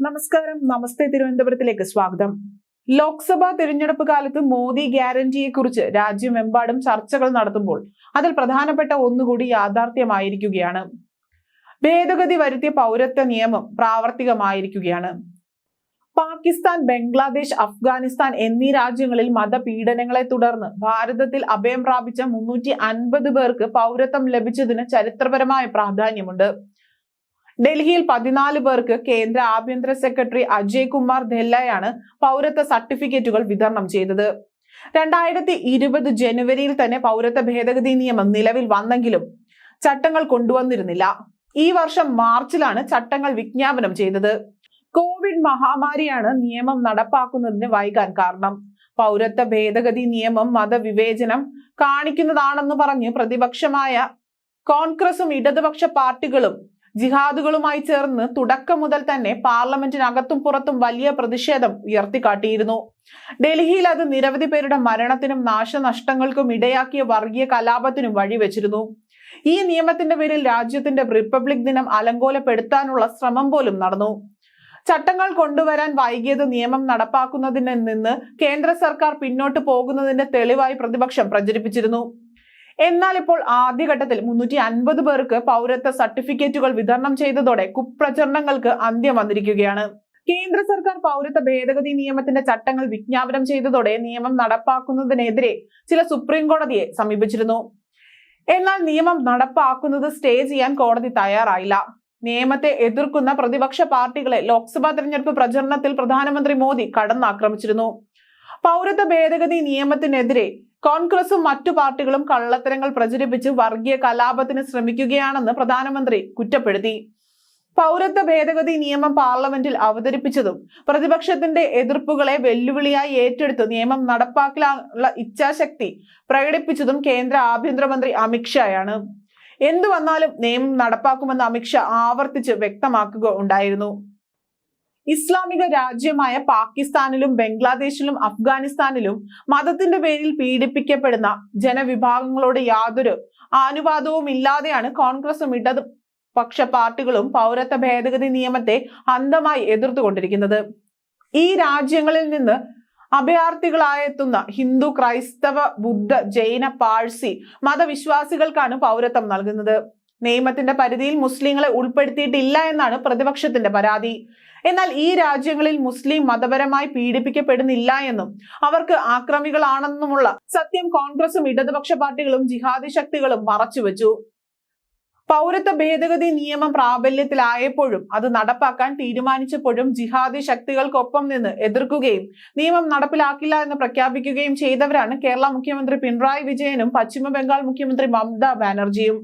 നമസ്കാരം. നമസ്തേ തിരുവനന്തപുരത്തിലേക്ക് സ്വാഗതം. ലോക്സഭാ തിരഞ്ഞെടുപ്പ് കാലത്ത് മോദി ഗ്യാരണ്ടിയെക്കുറിച്ച് രാജ്യമെമ്പാടും ചർച്ചകൾ നടത്തുമ്പോൾ അതിൽ പ്രധാനപ്പെട്ട ഒന്നുകൂടി യാഥാർത്ഥ്യമായിരിക്കുകയാണ്. ഭേദഗതി വരുത്തിയ പൗരത്വ നിയമം പ്രാവർത്തികമായിരിക്കുകയാണ്. പാകിസ്ഥാൻ ബംഗ്ലാദേശ് അഫ്ഗാനിസ്ഥാൻ എന്നീ രാജ്യങ്ങളിൽ മതപീഡനങ്ങളെ തുടർന്ന് ഭാരതത്തിൽ അഭയം പ്രാപിച്ച മുന്നൂറ്റി അൻപത് പേർക്ക് പൗരത്വം ലഭിച്ചതിന് ചരിത്രപരമായ പ്രാധാന്യമുണ്ട്. ഡൽഹിയിൽ പതിനാല് പേർക്ക് കേന്ദ്ര ആഭ്യന്തര സെക്രട്ടറി അജയ് കുമാർ ധെല്ലയാണ് പൗരത്വ സർട്ടിഫിക്കറ്റുകൾ വിതരണം ചെയ്തത്. രണ്ടായിരത്തി ഇരുപത് ജനുവരിയിൽ തന്നെ പൗരത്വ ഭേദഗതി നിയമം നിലവിൽ വന്നെങ്കിലും ചട്ടങ്ങൾ കൊണ്ടുവന്നിരുന്നില്ല. ഈ വർഷം മാർച്ചിലാണ് ചട്ടങ്ങൾ വിജ്ഞാപനം ചെയ്തത്. കോവിഡ് മഹാമാരിയാണ് നിയമം നടപ്പാക്കുന്നതിന് വൈകാൻ കാരണം. പൗരത്വ ഭേദഗതി നിയമം മതവിവേചനം കാണിക്കുന്നതാണെന്ന് പറഞ്ഞ് പ്രതിപക്ഷമായ കോൺഗ്രസും ഇടതുപക്ഷ പാർട്ടികളും ജിഹാദുകളുമായി ചേർന്ന് തുടക്കം മുതൽ തന്നെ പാർലമെന്റിനകത്തും പുറത്തും വലിയ പ്രതിഷേധം ഉയർത്തിക്കാട്ടിയിരുന്നു. ഡൽഹിയിൽ അത് നിരവധി പേരുടെ മരണത്തിനും നാശനഷ്ടങ്ങൾക്കും ഇടയാക്കിയ വർഗീയ കലാപത്തിനും വഴിവെച്ചിരുന്നു. ഈ നിയമത്തിന്റെ പേരിൽ രാജ്യത്തിന്റെ റിപ്പബ്ലിക് ദിനം അലങ്കോലപ്പെടുത്താനുള്ള ശ്രമം പോലും നടന്നു. ചട്ടങ്ങൾ കൊണ്ടുവരാൻ വൈകിയത് നിയമം നടപ്പാക്കുന്നതിൽ നിന്ന് കേന്ദ്ര സർക്കാർ പിന്നോട്ട് പോകുന്നതിന്റെ തെളിവായി പ്രതിപക്ഷം പ്രചരിപ്പിച്ചിരുന്നു. എന്നാൽ ഇപ്പോൾ ആദ്യഘട്ടത്തിൽ മുന്നൂറ്റി അൻപത് പേർക്ക് പൗരത്വ സർട്ടിഫിക്കറ്റുകൾ വിതരണം ചെയ്തതോടെ കുപ്രചരണങ്ങൾക്ക് അന്ത്യം വന്നിരിക്കുകയാണ്. കേന്ദ്ര സർക്കാർ പൗരത്വ ഭേദഗതി നിയമത്തിന്റെ ചട്ടങ്ങൾ വിജ്ഞാപനം ചെയ്തതോടെ നിയമം നടപ്പാക്കുന്നതിനെതിരെ ചില സുപ്രീം കോടതിയെ സമീപിച്ചിരുന്നു. എന്നാൽ നിയമം നടപ്പാക്കുന്നത് സ്റ്റേ ചെയ്യാൻ കോടതി തയ്യാറായില്ല. നിയമത്തെ എതിർക്കുന്ന പ്രതിപക്ഷ പാർട്ടികളെ ലോക്സഭാ തെരഞ്ഞെടുപ്പ് പ്രചരണത്തിൽ പ്രധാനമന്ത്രി മോദി കടന്നാക്രമിച്ചിരുന്നു. പൗരത്വ ഭേദഗതി നിയമത്തിനെതിരെ കോൺഗ്രസും മറ്റു പാർട്ടികളും കള്ളത്തരങ്ങൾ പ്രചരിപ്പിച്ച് വർഗീയ കലാപത്തിന് ശ്രമിക്കുകയാണെന്ന് പ്രധാനമന്ത്രി കുറ്റപ്പെടുത്തി. പൗരത്വ ഭേദഗതി നിയമം പാർലമെന്റിൽ അവതരിപ്പിച്ചതും പ്രതിപക്ഷത്തിന്റെ എതിർപ്പുകളെ വെല്ലുവിളിയായി ഏറ്റെടുത്ത് നിയമം നടപ്പാക്കാനുള്ള ഇച്ഛാശക്തി പ്രകടിപ്പിച്ചതും കേന്ദ്ര ആഭ്യന്തരമന്ത്രി അമിത്ഷായാണ് എന്തു വന്നാലും നിയമം നടപ്പാക്കുമെന്ന് അമിത്ഷാ ആവർത്തിച്ച് വ്യക്തമാക്കുക ഉണ്ടായിരുന്നു. ഇസ്ലാമിക രാജ്യമായ പാകിസ്ഥാനിലും ബംഗ്ലാദേശിലും അഫ്ഗാനിസ്ഥാനിലും മതത്തിന്റെ പേരിൽ പീഡിപ്പിക്കപ്പെടുന്ന ജനവിഭാഗങ്ങളോട് യാതൊരു ആനുപാതവും ഇല്ലാതെയാണ് കോൺഗ്രസും ഇടത് പക്ഷ പാർട്ടികളും പൗരത്വ ഭേദഗതി നിയമത്തെ അന്ധമായി എതിർത്തുകൊണ്ടിരിക്കുന്നത്. ഈ രാജ്യങ്ങളിൽ നിന്ന് അഭയാർത്ഥികളായെത്തുന്ന ഹിന്ദു ക്രൈസ്തവ ബുദ്ധ ജൈന പാഴ്സി മതവിശ്വാസികൾക്കാണ് പൗരത്വം നൽകുന്നത്. നിയമത്തിന്റെ പരിധിയിൽ മുസ്ലിങ്ങളെ ഉൾപ്പെടുത്തിയിട്ടില്ല എന്നാണ് പ്രതിപക്ഷത്തിന്റെ പരാതി. എന്നാൽ ഈ രാജ്യങ്ങളിൽ മുസ്ലിം മതപരമായി പീഡിപ്പിക്കപ്പെടുന്നില്ല എന്നും അവർക്ക് ആക്രമികളാണെന്നുമുള്ള സത്യം കോൺഗ്രസും ഇടതുപക്ഷ പാർട്ടികളും ജിഹാദി ശക്തികളും മറച്ചുവെച്ചു. പൗരത്വ ഭേദഗതി നിയമം പ്രാബല്യത്തിലായപ്പോഴും അത് നടപ്പാക്കാൻ തീരുമാനിച്ചപ്പോഴും ജിഹാദി ശക്തികൾക്കൊപ്പം നിന്ന് എതിർക്കുകയും നിയമം നടപ്പിലാക്കില്ല എന്ന് പ്രഖ്യാപിക്കുകയും ചെയ്തവരാണ് കേരള മുഖ്യമന്ത്രി പിണറായി വിജയനും പശ്ചിമ ബംഗാൾ മുഖ്യമന്ത്രി മമതാ ബാനർജിയും.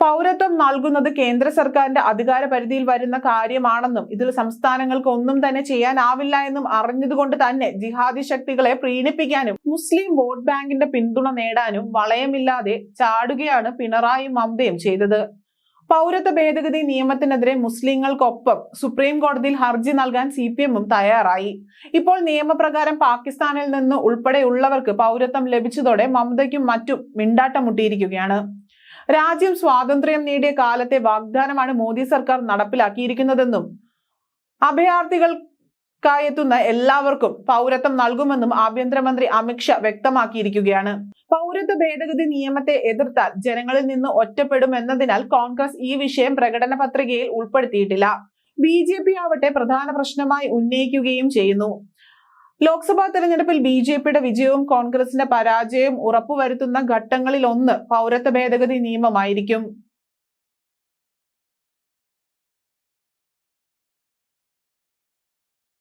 പൗരത്വം നൽകുന്നത് കേന്ദ്ര സർക്കാരിന്റെ അധികാര പരിധിയിൽ വരുന്ന കാര്യമാണെന്നും ഇതിൽ സംസ്ഥാനങ്ങൾക്ക് ഒന്നും തന്നെ ചെയ്യാനാവില്ല എന്നും അറിഞ്ഞതുകൊണ്ട് തന്നെ ജിഹാദി ശക്തികളെ പ്രീണിപ്പിക്കാനും മുസ്ലിം വോട്ട് ബാങ്കിന്റെ പിന്തുണ നേടാനും വളയമില്ലാതെ ചാടുകയാണ് പിണറായി മമതയും ചെയ്തത്. പൗരത്വ ഭേദഗതി നിയമത്തിനെതിരെ മുസ്ലിങ്ങൾക്കൊപ്പം സുപ്രീം കോടതിയിൽ ഹർജി നൽകാൻ സി പി എമ്മും തയ്യാറായി. ഇപ്പോൾ നിയമപ്രകാരം പാകിസ്ഥാനിൽ നിന്ന് ഉൾപ്പെടെയുള്ളവർക്ക് പൗരത്വം ലഭിച്ചതോടെ മമതയ്ക്കും മറ്റും മിണ്ടാട്ടം മുട്ടിയിരിക്കുകയാണ്. രാജ്യം സ്വാതന്ത്ര്യം നേടിയ കാലത്തെ വാഗ്ദാനമാണ് മോദി സർക്കാർ നടപ്പിലാക്കിയിരിക്കുന്നതെന്നും അഭയാർത്ഥികൾക്കായെത്തുന്ന എല്ലാവർക്കും പൗരത്വം നൽകുമെന്നും ആഭ്യന്തരമന്ത്രി അമിത്ഷാ വ്യക്തമാക്കിയിരിക്കുകയാണ്. പൗരത്വ ഭേദഗതി നിയമത്തെ എതിർത്താൽ ജനങ്ങളിൽ നിന്ന് ഒറ്റപ്പെടുമെന്നതിനാൽ കോൺഗ്രസ് ഈ വിഷയം പ്രകടന പത്രികയിൽ ഉൾപ്പെടുത്തിയിട്ടില്ല. ബി ജെ പി ആവട്ടെ പ്രധാന പ്രശ്നമായി ഉന്നയിക്കുകയും ചെയ്യുന്നു. ലോക്സഭാ തെരഞ്ഞെടുപ്പിൽ ബി ജെ പിയുടെ വിജയവും കോൺഗ്രസിന്റെ പരാജയവും ഉറപ്പുവരുത്തുന്ന ഘട്ടങ്ങളിൽ ഒന്ന് പൗരത്വ ഭേദഗതി നിയമമായിരിക്കും.